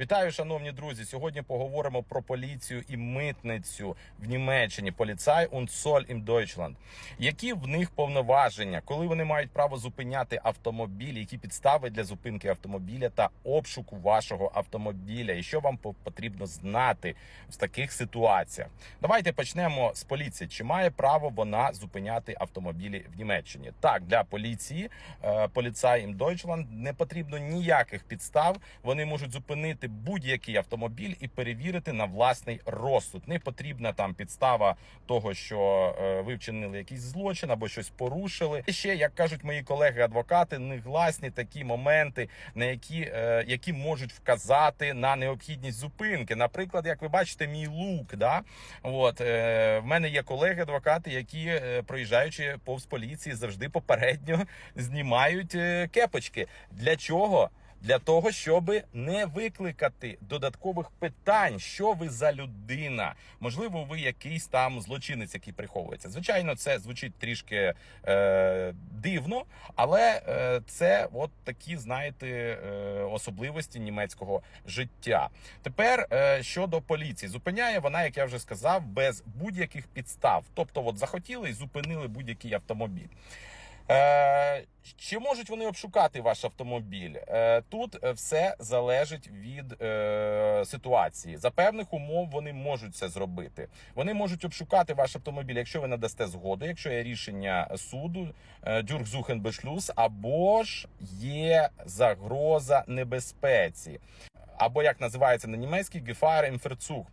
Вітаю, шановні друзі. Сьогодні поговоримо про поліцію і митницю в Німеччині. Поліцай und Zoll Deutschland. Які в них повноваження, коли вони мають право зупиняти автомобіль, які підстави для зупинки автомобіля та обшуку вашого автомобіля, і що вам потрібно знати в таких ситуаціях? Давайте почнемо з поліції. Чи має право вона зупиняти автомобілі в Німеччині? Так, для поліції е, поліцай im Deutschland не потрібно ніяких підстав. Вони можуть зупинити будь-який автомобіль і перевірити на власний розсуд. Не потрібна там підстава того, що е, ви вчинили якийсь злочин або щось порушили. І ще, як кажуть мої колеги-адвокати, негласні такі моменти, на які, е, які можуть вказати на необхідність зупинки. Наприклад, як ви бачите, мій лук. Да? От е, в мене є колеги-адвокати, які проїжджаючи повз поліції, завжди попередньо знімають кепочки. Для чого? Для того, щоб не викликати додаткових питань, що ви за людина. Можливо, ви якийсь там злочинець, який приховується. Звичайно, це звучить трішки е, дивно, але е, це от такі, знаєте, е, особливості німецького життя. Тепер е, щодо поліції, зупиняє вона, як я вже сказав, без будь-яких підстав. Тобто, от захотіли і зупинили будь-який автомобіль. Е, чи можуть вони обшукати ваш автомобіль? Е, тут е, все залежить від ситуації. За певних умов вони можуть це зробити. Вони можуть обшукати ваш автомобіль, якщо ви надасте згоду, якщо є рішення суду Дюркзухенбешлюс, або ж є загроза небезпеці, або як називається на Gefahr im Verzug.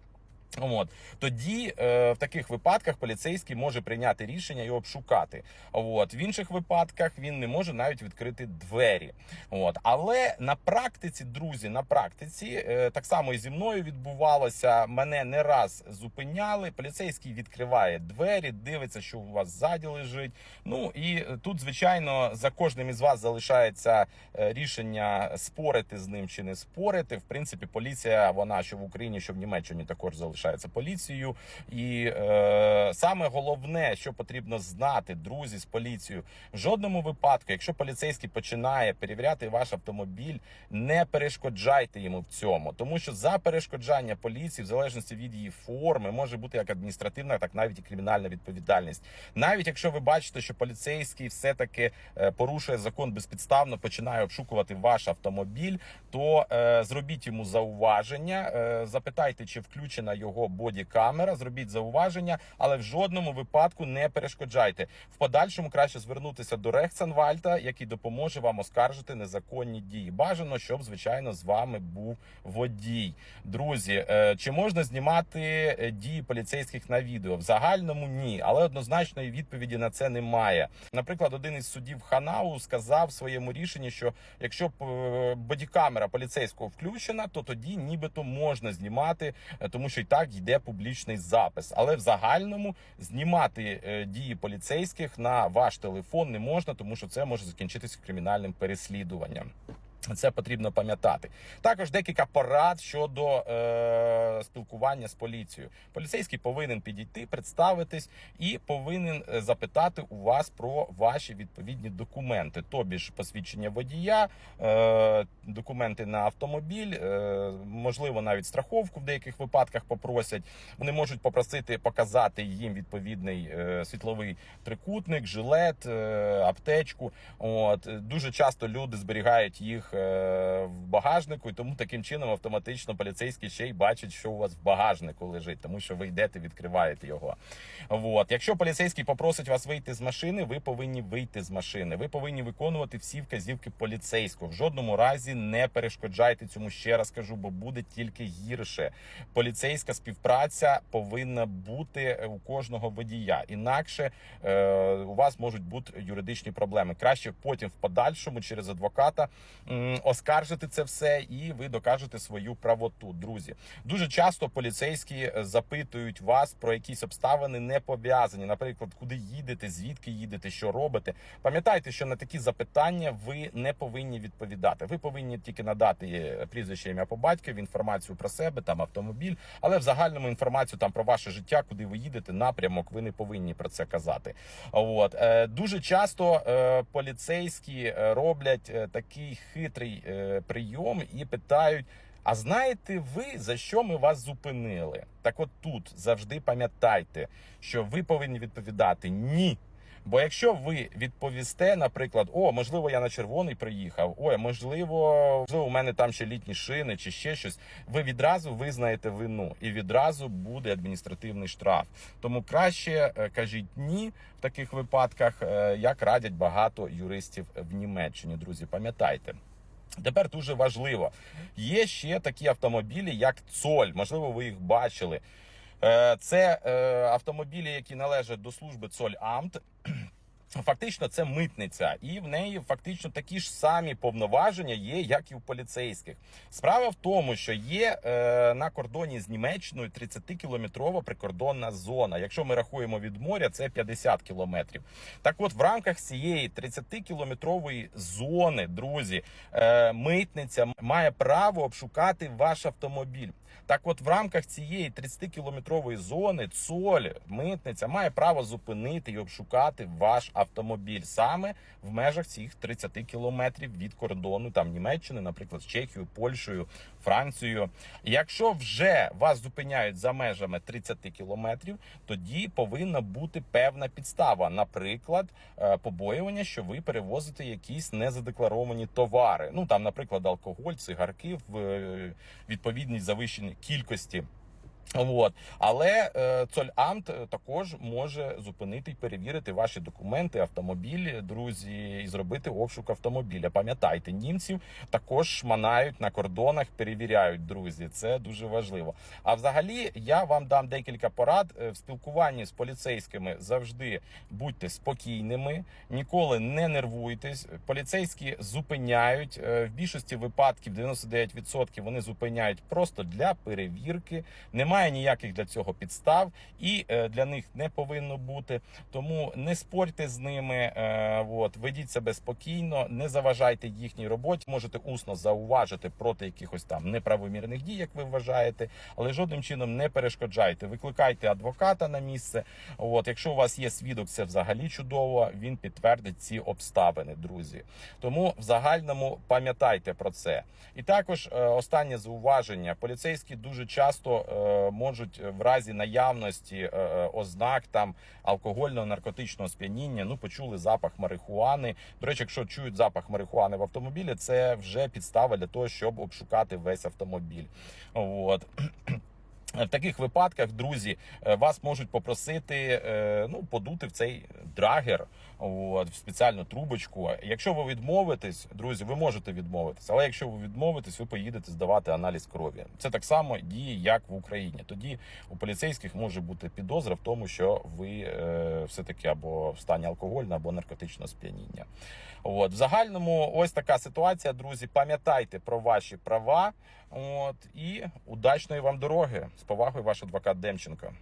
От тоді е, в таких випадках поліцейський може прийняти рішення і обшукати. От в інших випадках він не може навіть відкрити двері. От але на практиці, друзі, на практиці е, так само і зі мною відбувалося. Мене не раз зупиняли. Поліцейський відкриває двері, дивиться, що у вас ззаді лежить. Ну і тут, звичайно, за кожним із вас залишається е, рішення спорити з ним чи не спорити. В принципі, поліція, вона що в Україні, що в Німеччині також залишається поліцією. І е, саме головне, що потрібно знати, друзі, з поліцією, в жодному випадку, якщо поліцейський починає перевіряти ваш автомобіль, не перешкоджайте йому в цьому, тому що за перешкоджання поліції, в залежності від її форми, може бути як адміністративна, так навіть і кримінальна відповідальність. Навіть якщо ви бачите, що поліцейський все таки порушує закон безпідставно, починає обшукувати ваш автомобіль, то е, зробіть йому зауваження, е, запитайте, чи включена його бодікамера, зробіть зауваження, але в жодному випадку не перешкоджайте. В подальшому краще звернутися до Рехцанвальта, який допоможе вам оскаржити незаконні дії. Бажано, щоб звичайно з вами був водій. Друзі, е, чи можна знімати е, дії поліцейських на відео? В загальному ні, але однозначної відповіді на це немає. Наприклад, один із суддів Ханау сказав в своєму рішенні, що якщо е, бодікамера поліцейського включена, то тоді нібито можна знімати, тому що і так йде публічний запис. Але в загальному знімати е, дії поліцейських на ваш телефон не можна, тому що це може закінчитися кримінальним переслідуванням. Це потрібно пам'ятати. Також декілька порад щодо е, спілкування з поліцією. Поліцейський повинен підійти, представитись і повинен е, запитати у вас про ваші відповідні документи, тобі ж посвідчення водія, е, документи на автомобіль, е, можливо, навіть страховку в деяких випадках попросять. Вони можуть попросити показати їм відповідний е, світловий трикутник, жилет, е, аптечку. От дуже часто люди зберігають їх е, в багажнику, і тому таким чином автоматично поліцейський ще й бачить, що у вас в багажнику лежить, тому що ви йдете, відкриваєте його. От. Якщо поліцейський попросить вас вийти з машини, ви повинні вийти з машини. Ви повинні виконувати всі вказівки поліцейського. В жодному разі не перешкоджайте цьому. Ще раз кажу, бо буде тільки гірше. Поліцейська співпраця повинна бути у кожного водія. Інакше е, у вас можуть бути юридичні проблеми. Краще потім в подальшому через адвоката оскаржити це все, і ви докажете свою правоту. Друзі, дуже часто поліцейські е, запитують вас про якісь обставини не пов'язані. Наприклад, куди їдете, звідки їдете, що робите. Пам'ятайте, що на такі запитання ви не повинні відповідати. Ви повинні тільки надати е, прізвище ім'я по батькові, інформацію про себе, там автомобіль, але в загальному інформацію там про ваше життя, куди ви їдете, напрямок. Ви не повинні про це казати. От Е, дуже часто поліцейські роблять такий хитрий е, прийом і питають. А знаєте ви, за що ми вас зупинили? Так от тут завжди пам'ятайте, що ви повинні відповідати ні. Бо якщо ви відповісте, наприклад, о, можливо, я на червоний приїхав, ой, можливо, можливо, у мене там ще літні шини чи ще щось, ви відразу визнаєте вину і відразу буде адміністративний штраф. Тому краще е, кажіть ні в таких випадках, е, як радять багато юристів в Німеччині. Друзі, пам'ятайте. Тепер дуже важливо. Є ще такі автомобілі, як Цоль. Можливо, ви їх бачили. Е, Це е, автомобілі, які належать до служби Цоль Амт. Фактично, це митниця, і в неї фактично такі ж самі повноваження є, як і у поліцейських. Справа в тому, що є е, на кордоні з Німеччиною 30-кілометрова прикордонна зона. Якщо ми рахуємо від моря, це 50 кілометрів. Так, от в рамках цієї 30-кілометрової зони, друзі, е, митниця має право обшукати ваш автомобіль. Так, от в рамках цієї 30-кілометрової зони ЦОЛь, митниця має право зупинити і обшукати ваш автомобіль саме в межах цих 30 кілометрів від кордону там Німеччини, наприклад, з Чехією, Польщею, Францією. Якщо вже вас зупиняють за межами 30 кілометрів, тоді повинна бути певна підстава, наприклад, е, побоювання, що ви перевозите якісь незадекларовані товари. Ну там, наприклад, алкоголь, цигарки в е, відповідній завищеній кількості. От. Але е, Цольамт е, також може зупинити і перевірити ваші документи, автомобіль, друзі, і зробити обшук автомобіля. Пам'ятайте, німців також шманають на кордонах, перевіряють друзі. Це дуже важливо. А взагалі, я вам дам декілька порад Е, в спілкуванні з поліцейськими. Завжди будьте спокійними, ніколи не нервуйтесь. Поліцейські зупиняють Е, в більшості випадків, 99% вони зупиняють просто для перевірки. Немає ніяких для цього підстав, і е, для них не повинно бути. Тому не спорьте з ними. Е, от ведіть себе спокійно, не заважайте їхній роботі. Можете усно зауважити проти якихось там неправомірних дій, як ви вважаєте, але жодним чином не перешкоджайте. Викликайте адвоката на місце. От, якщо у вас є свідок, це взагалі чудово. Він підтвердить ці обставини, друзі. Тому в загальному пам'ятайте про це. І також е, останнє зауваження: поліцейські дуже часто можуть в разі наявності е, е, ознак там алкогольного наркотичного сп'яніння. Ну почули запах марихуани. До речі, якщо чують запах марихуани в автомобілі, це вже підстава для того, щоб обшукати весь автомобіль. От. В таких випадках, друзі, е, вас можуть попросити е, ну подути в цей драгер, от, в спеціальну трубочку. Якщо ви відмовитесь, друзі, ви можете відмовитись, але якщо ви відмовитесь, ви поїдете здавати аналіз крові. Це так само діє, як в Україні. Тоді у поліцейських може бути підозра в тому, що ви е, все таки або в стані алкогольного або наркотичного сп'яніння. От в загальному, ось така ситуація, друзі. Пам'ятайте про ваші права. От і удачної вам дороги. Повагою, ваш адвокат Демченко.